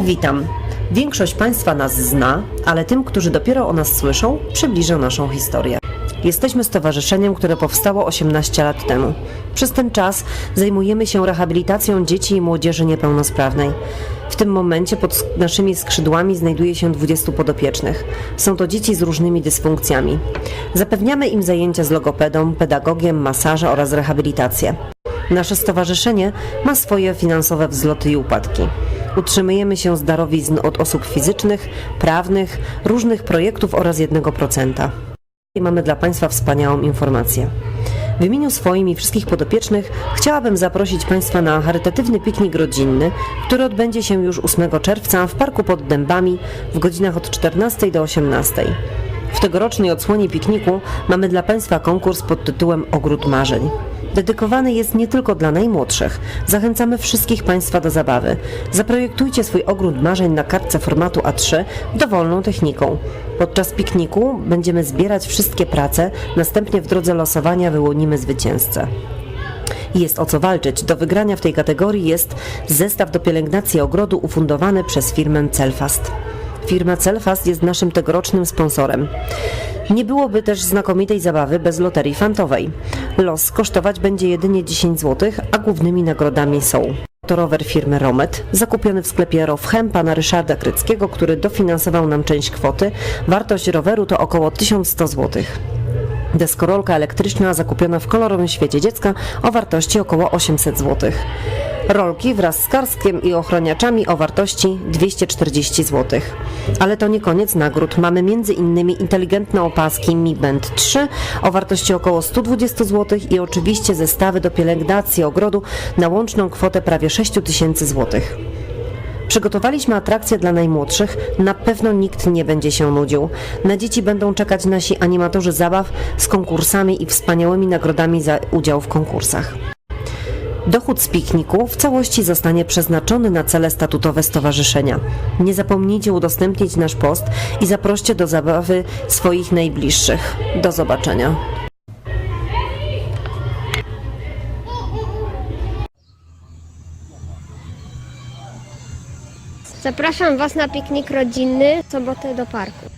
Witam. Większość Państwa nas zna, ale tym, którzy dopiero o nas słyszą, przybliżę naszą historię. Jesteśmy stowarzyszeniem, które powstało 18 lat temu. Przez ten czas zajmujemy się rehabilitacją dzieci i młodzieży niepełnosprawnej. W tym momencie pod naszymi skrzydłami znajduje się 20 podopiecznych. Są to dzieci z różnymi dysfunkcjami. Zapewniamy im zajęcia z logopedą, pedagogiem, masaże oraz rehabilitację. Nasze stowarzyszenie ma swoje finansowe wzloty i upadki. Utrzymujemy się z darowizn od osób fizycznych, prawnych, różnych projektów oraz 1%. I mamy dla Państwa wspaniałą informację. W imieniu swoim i wszystkich podopiecznych chciałabym zaprosić Państwa na charytatywny piknik rodzinny, który odbędzie się już 8 czerwca w Parku pod Dębami w godzinach od 14 do 18. W tegorocznej odsłonie pikniku mamy dla Państwa konkurs pod tytułem Ogród Marzeń. Dedykowany jest nie tylko dla najmłodszych. Zachęcamy wszystkich Państwa do zabawy. Zaprojektujcie swój ogród marzeń na kartce formatu A3 dowolną techniką. Podczas pikniku będziemy zbierać wszystkie prace, następnie w drodze losowania wyłonimy zwycięzcę. Jest o co walczyć. Do wygrania w tej kategorii jest zestaw do pielęgnacji ogrodu ufundowany przez firmę Celfast. Firma Celfast jest naszym tegorocznym sponsorem. Nie byłoby też znakomitej zabawy bez loterii fantowej. Los kosztować będzie jedynie 10 zł, a głównymi nagrodami są rower firmy Romet, zakupiony w sklepie Rowchem pana Ryszarda Kryckiego, który dofinansował nam część kwoty. Wartość roweru to około 1100 zł. Deskorolka elektryczna zakupiona w kolorowym świecie dziecka o wartości około 800 zł. Rolki wraz z karskiem i ochroniaczami o wartości 240 zł. Ale to nie koniec nagród. Mamy m.in. inteligentne opaski Mi Band 3 o wartości około 120 zł i oczywiście zestawy do pielęgnacji ogrodu na łączną kwotę prawie 6 tysięcy. Przygotowaliśmy atrakcje dla najmłodszych. Na pewno nikt nie będzie się nudził. Na dzieci będą czekać nasi animatorzy zabaw z konkursami i wspaniałymi nagrodami za udział w konkursach. Dochód z pikniku w całości zostanie przeznaczony na cele statutowe stowarzyszenia. Nie zapomnijcie udostępnić nasz post i zaproście do zabawy swoich najbliższych. Do zobaczenia. Zapraszam Was na piknik rodzinny sobotę do parku.